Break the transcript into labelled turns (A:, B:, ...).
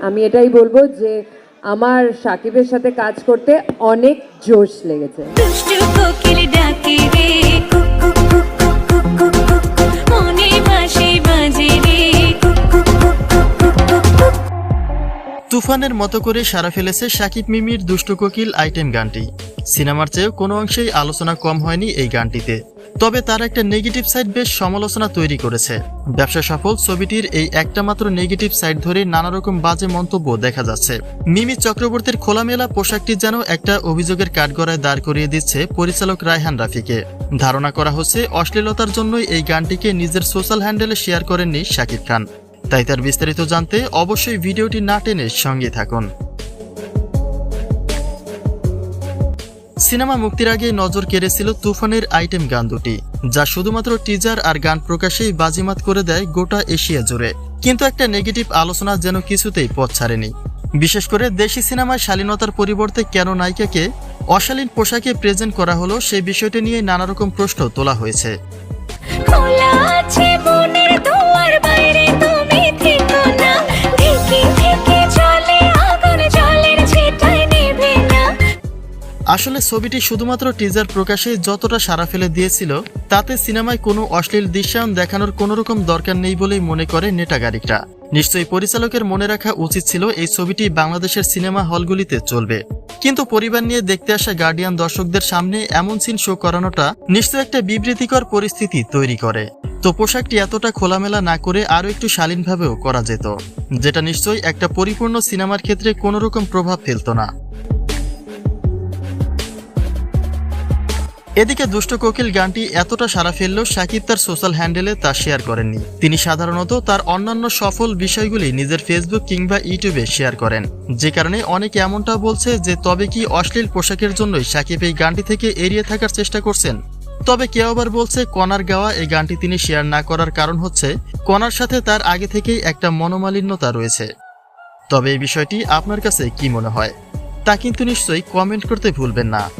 A: আমি এটাই বলব যে আমার সাকিবের সাথে কাজ করতে অনেক জোশ লেগেছে
B: তুফানের মতো করে সারা ফেলেছে সাকিব মিমির দুষ্ট কোকিল আইটেম গানটি সিনেমার চেয়েও কোনো অংশেই আলোচনা কম হয়নি এই গানটিতে তবে তার একটা নেগেটিভ সাইড বেশ সমালোচনা তৈরি করেছে। ব্যবসা সফল ছবিটির এই একটা মাত্র নেগেটিভ সাইড ধরে নানা রকম বাজে মন্তব্য দেখা যাচ্ছে। মিমি চক্রবর্তীর খোলামেলা পোশাকটি যেন একটা অভিযোগের কাঠগড়ায় দাঁড় করিয়ে দিচ্ছে পরিচালক রায়হান রাফিকে। ধারণা করা হচ্ছে অশ্লীলতার জন্যই এই গানটিকে নিজের সোশ্যাল হ্যান্ডেলে শেয়ার করেননি শাকিব খান। তাই তার বিস্তারিত জানতে অবশ্যই ভিডিওটি না টেনে সঙ্গে থাকুন। সিনেমা মুক্তির আগে নজর কেড়েছিল তুফানের আইটেম গান দুটি, যা শুধুমাত্র টিজার আর গান প্রকাশেই বাজিমাত করে দেয় গোটা এশিয়া জুড়ে। কিন্তু একটা নেগেটিভ আলোচনা যেন কিছুতেই পথ ছাড়েনি। বিশেষ করে দেশি সিনেমায় শালীনতার পরিবর্তে কেন নায়িকাকে অশালীন পোশাকে প্রেজেন্ট করা হলো, সেই বিষয়টি নিয়ে নানা রকম প্রশ্ন তোলা হয়েছে। আসলে ছবিটি শুধুমাত্র টিজার প্রকাশে যতটা সাড়া ফেলে দিয়েছিল, তাতে সিনেমায় কোনো অশ্লীল দৃশ্যায়ন দেখানোর কোনো রকম দরকার নেই বলেই মনে করে নেটাগারিকরা নিশ্চয়ই পরিচালকের মনে রাখা উচিত ছিল এই ছবিটি বাংলাদেশের সিনেমা হলগুলিতে চলবে। কিন্তু পরিবার নিয়ে দেখতে আসা গার্ডিয়ান দর্শকদের সামনে এমন সিন শো করানোটা নিশ্চয় একটা বিবৃতিকর পরিস্থিতি তৈরি করে। তো পোশাকটি এতটা খোলামেলা না করে আরও একটু শালীনভাবেও করা যেত, যেটা নিশ্চয়ই একটা পরিপূর্ণ সিনেমার ক্ষেত্রে কোনো রকম প্রভাব ফেলতো না। এদিকে দুষ্ট কোকিল গানটি এতটা সারা ফেললেও শাকিব তার সোশ্যাল হ্যান্ডেলে তা শেয়ার করেননি। তিনি সাধারণত তার অন্যান্য সফল বিষয়গুলি নিজের ফেসবুক কিংবা ইউটিউবে শেয়ার করেন। যে কারণে অনেকে এমনটা বলছে যে, তবে কি অশ্লীল পোশাকের জন্যই শাকিব এই গানটি থেকে এড়িয়ে থাকার চেষ্টা করছেন? তবে কেউ আবার বলছে, কনার গাওয়া এই গানটি তিনি শেয়ার না করার কারণ হচ্ছে, কনার সাথে তার আগে থেকেই একটা মনোমালিন্যতা রয়েছে। তবে এই বিষয়টি আপনার কাছে কি মনে হয়? তা কিন্তু নিশ্চয়ই কমেন্ট করতে ভুলবেন না।